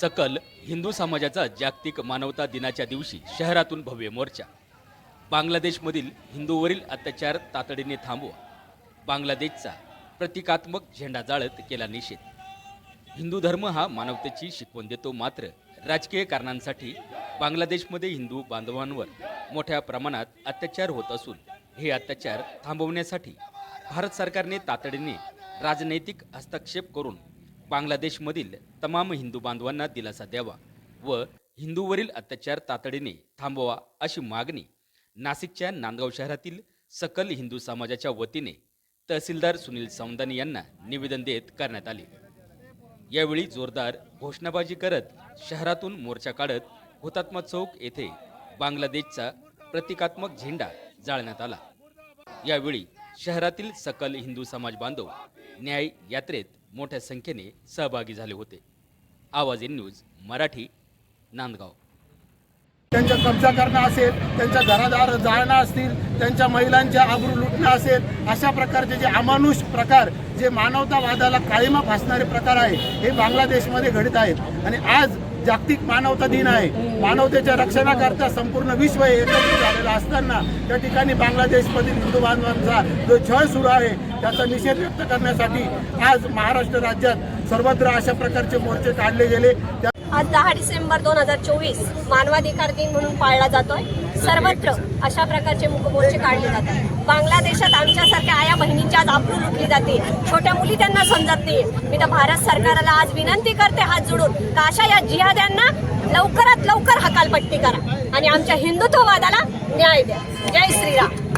सकल हिंदू समाजाचा जागतिक मानवता दिनाच्या दिवशी शहरातून भव्य मोर्चा. बांगलादेशमधील हिंदूवरील अत्याचार तातडीने थांबवा. बांगलादेशचा प्रतिकात्मक झेंडा जाळत केला निषेध. हिंदू धर्म हा मानवतेची शिकवण देतो मात्र राजकीय कारणांसाठी बांगलादेशमध्ये हिंदू बांधवांवर मोठ्या प्रमाणात अत्याचार होत असून हे अत्याचार थांबवण्यासाठी भारत सरकारने तातडीने राजनैतिक हस्तक्षेप करून बांगलादेशमधील तमाम हिंदू बांधवांना दिलासा द्यावा व हिंदूवरील अत्याचार तातडीने थांबवा अशी मागणी नाशिकच्या नांदगाव शहरातील सकल हिंदू समाजाच्या वतीने तहसीलदार सुनील सौंदानी यांना निवेदन देत करण्यात आले. यावेळी जोरदार घोषणाबाजी करत शहरातून मोर्चा काढत हुतात्मा चौक येथे बांगलादेशचा प्रतिकात्मक झेंडा जाळण्यात आला. यावेळी शहरातील सकल हिंदू समाज बांधव न्याय यात्रेत मोठ्या संख्येने सहभागी झाले होते. आवाज इन न्यूज मराठी नांदगाव. त्यांच्या कब्जा करणं असेल त्यांच्या घरादार जाळणं असतील त्यांच्या महिलांच्या आबरू लुटणं असेल अशा प्रकारचे जे अमानुष प्रकार जे मानवतावादाला काळीमा फासणारे प्रकार आहे हे बांगलादेशमध्ये घडत आहेत. आणि आज जागतिक मानवता दिन आहे. मानवतेच्या रक्षणाकरता संपूर्ण विश्व हे एकत्रित झालेलं असताना त्या ठिकाणी बांगलादेशमधील हिंदू बांधवांचा जो छळ सुरू आहे त्याचा निषेध व्यक्त करण्यासाठी आज महाराष्ट्र राज्यात सर्वत्र अशा प्रकारचे मोर्चे काढले गेले. आज दहा डिसेंबर दोन हजार चोवीस मानवाधिकार दिन म्हणून पाळला जातोय. सर्वत्र अशा प्रकारचे मोर्चे काढले जातात. बांगलादेशात आमच्यासारख्या आज आबरू लुटली जाते. छोट्या मुली त्यांना समजत. नाही मी तर भारत सरकारला आज विनंती करते हात जोडून का अशा या जिहाद्यांना लवकरात लवकर हकालपट्टी करा. आणि आमच्या हिंदुत्ववादाला न्याय द्या. जय श्रीराम.